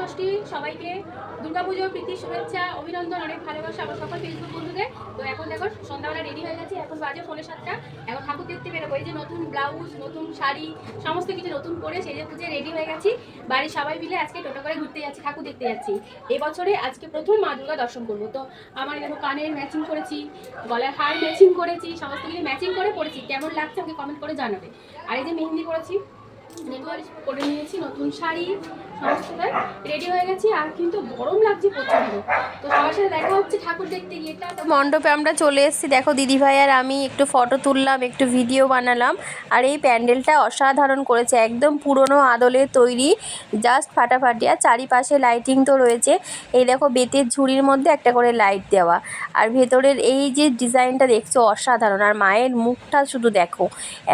ষষ্ঠী সবাইকে দুর্গাপুজোর প্রীতি, শুভেচ্ছা, অভিনন্দন, অনেক ভালোবাসা আমার সকল ফেসবুক বন্ধুদের। তো এখন দেখো, সন্ধ্যাবেলা রেডি হয়ে গেছি, এখন বাজে ফোনে সাতটা। এখন ঠাকুর দেখতে বেরোবো। এই যে নতুন ব্লাউজ নতুন শাড়ি, সমস্ত কিছু নতুন করে সেজে পুজো রেডি হয়ে গেছি। বাড়ির সবাই মিলে আজকে টোটো করে ঘুরতে যাচ্ছি, ঠাকুর দেখতে যাচ্ছি। এবছরে আজকে প্রথম মা দুর্গা দর্শন করব। তো আমার দেখো কানের ম্যাচিং করেছি, গলার হার ম্যাচিং করেছি, সমস্ত কিছু ম্যাচিং করে পড়েছি। কেমন লাগছে আমাকে কমেন্ট করে জানাবে। আর এই যে মেহেন্দি করেছি নেটওয়ার্ক করে নিয়েছি, নতুন শাড়ি মণ্ডপে আমরা চলে এসেছি। দেখো দিদিভাই আর আমি একটু ফটো তুললাম, একটু ভিডিও বানালাম আর এই প্যান্ডেলটা অসাধারণ করেছে। একদম পুরনো আদলে তৈরি জাস্ট ফাটাফাটি। আর চারিপাশে লাইটিং তো রয়েছে। এই দেখো, বেতের ঝুড়ির মধ্যে একটা করে লাইট দেওয়া। আর ভেতরের এই যে ডিজাইনটা দেখছ অসাধারণ। আর মায়ের মুখটা শুধু দেখো,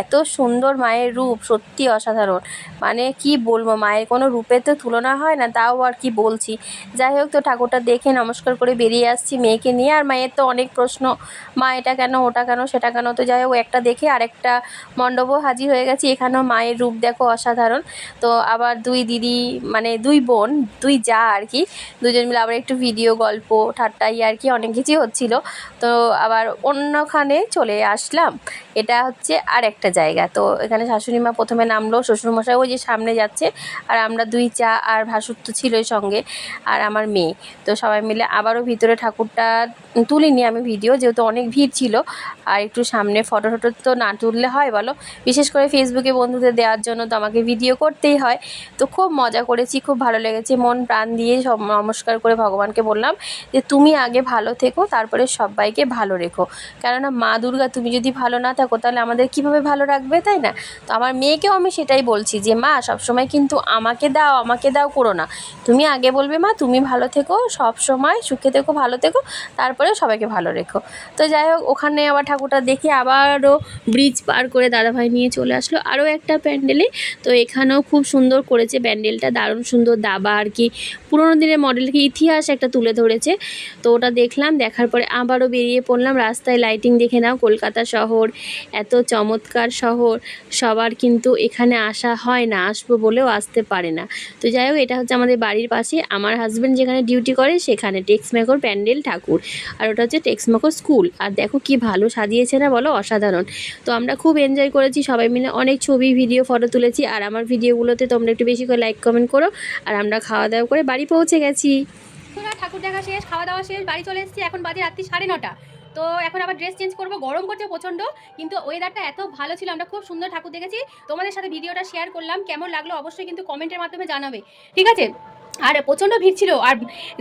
এত সুন্দর মায়ের রূপ, সত্যি অসাধারণ। মানে কি বলব, মায়ের কোনো রূপে তো তুলনা হয় না, তাও আর কি বলছি। যাই হোক তো ঠাকুরটা দেখে নমস্কার করে বেরিয়ে আসছি মেয়েকে নিয়ে। আর মায়ের তো অনেক প্রশ্ন, মা এটা কেন, ওটা কেন, সেটা কেন? তো যাই হোক, একটা দেখে আরেকটা মণ্ডপও হাজির হয়ে গেছি। এখানেও মায়ের রূপ দেখো অসাধারণ। তো আবার দুই দিদি মানে দুই বোন, দুই যা আর কি, দুজন মিলে আবার একটু ভিডিও, গল্প ঠাট্টাই আর কি, অনেক কিছুই হচ্ছিল। তো আবার অন্যখানে চলে আসলাম। এটা হচ্ছে আর একটা জায়গা। তো এখানে শাশুড়ি মা প্রথমে নামলো, শ্বশুরমশাই ওই যে সামনে যাচ্ছে। আর আমরা দুই চা আর ভাসুর তো ছিলই সঙ্গে আর আমার মেয়ে। তো সবাই মিলে আবারও ভিতরে ঠাকুরটা তুলিনি আমি ভিডিও, যেহেতু অনেক ভিড় ছিল। আর একটু সামনে ফটো টটো তো না তুললে হয় বলো? বিশেষ করে ফেসবুকে বন্ধুদের দেওয়ার জন্য তো আমাকে ভিডিও করতেই হয়। তো খুব মজা করেছি, খুব ভালো লেগেছে। মন প্রাণ দিয়ে সব নমস্কার করে ভগবানকে বললাম যে, তুমি আগে ভালো থেকো, তারপরে সবাইকে ভালো রেখো। কেননা মা দুর্গা তুমি যদি ভালো না থাকো, তাহলে আমাদের কীভাবে ভালো রাখবে, তাই না? তো আমার মেয়েকেও আমি সেটাই বলছি যে, মা, সবসময় কিন্তু আমাকে দাও, আমাকে দাও করো না। তুমি আগে বলবে, মা, তুমি ভালো থেকো, সব সময় সুখে থেকো, ভালো থেকো, তারপরে সবাইকে ভালো রেখো। তো যাই হোক, ওখানে আবার ঠাকুরটা দেখে আবারও ব্রিজ পার করে দাদাভাই নিয়ে চলে আসলো। আরও একটা প্যান্ডেলে। তো এখানেও খুব সুন্দর করেছে প্যান্ডেলটা, দারুণ সুন্দর দাবা আর কি। পুরোনো দিনের মডেলকে ইতিহাস একটা তুলে ধরেছে। তো ওটা দেখলাম, দেখার পরে আবারও বেরিয়ে পড়লাম। রাস্তায় লাইটিং দেখে নাও, কলকাতা শহর, এত চমৎকার শহর। সবার কিন্তু এখানে আসা হয় না, আসব বলেও আসতে পারে না। তো যাই হোক, এটা হচ্ছে আমাদের বাড়ির পাশে। আমার হাজব্যান্ড যেখানে ডিউটি করে, সেখানে টেক্সমেকর প্যান্ডেল ঠাকুর। আর ওটা হচ্ছে টেক্সমেকর স্কুল আর দেখো কি ভালো সাজিয়েছে না বলো? অসাধারণ। তো আমরা খুব এনজয় করেছি, সবাই মিলে অনেক ছবি ভিডিও ফটো তুলেছি। আর আমার ভিডিওগুলোতে তোমরা একটু বেশি করে লাইক কমেন্ট করো। আর আমরা খাওয়া দাওয়া করে বাড়ি পৌঁছে গেছি। ঠাকুর দেখা শেষ খাওয়া দাওয়া শেষ, বাড়ি চলে এসেছি। এখন বাজে রাত্রি সাড়ে নটা। তো এখন আবার ড্রেস চেঞ্জ করব, গরম করছে প্রচণ্ড, কিন্তু ওয়েদারটা এত ভালো ছিল, আমরা খুব সুন্দর ঠাকুর দেখেছি। তোমাদের সাথে ভিডিওটা শেয়ার করলাম, কেমন লাগল অবশ্যই কিন্তু কমেন্টের মাধ্যমে জানাবে। ঠিক আছে? আর প্রচণ্ড ভিড় ছিল। আর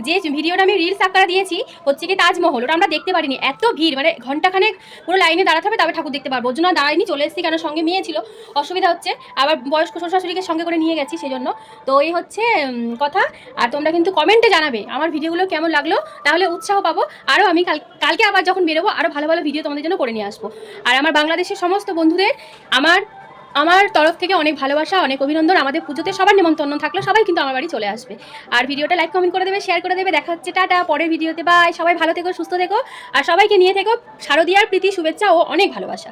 যে ভিডিওটা আমি রিলস আকারে দিয়েছি, হচ্ছে কি তাজমহল, ওটা আমরা দেখতে পারিনি। এত ভিড় মানে ঘন্টাখানেক পুরো লাইনে দাঁড়াতে হবে তবে ঠাকুর দেখতে পারব। ওর জন্য দাঁড়াইনি চলে এসেছি কেন? সঙ্গে মেয়ে ছিল, অসুবিধা হচ্ছে। আবার বয়স্ক শ্বশুর শাশুড়িকে সঙ্গে করে নিয়ে গেছি সেই জন্য তো এই হচ্ছে কথা। আর তোমরা কিন্তু কমেন্টে জানাবে, আমার ভিডিওগুলো কেমন লাগল? তাহলে উৎসাহ পাবো। আরও আমি কাল, কালকে আবার যখন বেরোবো, আরও ভালো ভালো ভিডিও তোমাদের জন্য করে নিয়ে আসব। আর আমার বাংলাদেশের সমস্ত বন্ধুদের, আমার আমার তরফ থেকে অনেক ভালোবাসা, অনেক অভিনন্দন। আমাদের পুজোতে সবার নিমন্ত্রণ থাকলে, সবাই কিন্তু আমার বাড়ি চলে আসবে। আর ভিডিওটা লাইক কমেন্ট করে দেবে শেয়ার করে দেবে। দেখা হচ্ছে, টাটা, পরের ভিডিওতে বাই সবাই ভালো থেকো, সুস্থ থেকো। আর সবাইকে নিয়ে থেকো শারদীয়ার প্রীতি, শুভেচ্ছা ও অনেক ভালোবাসা।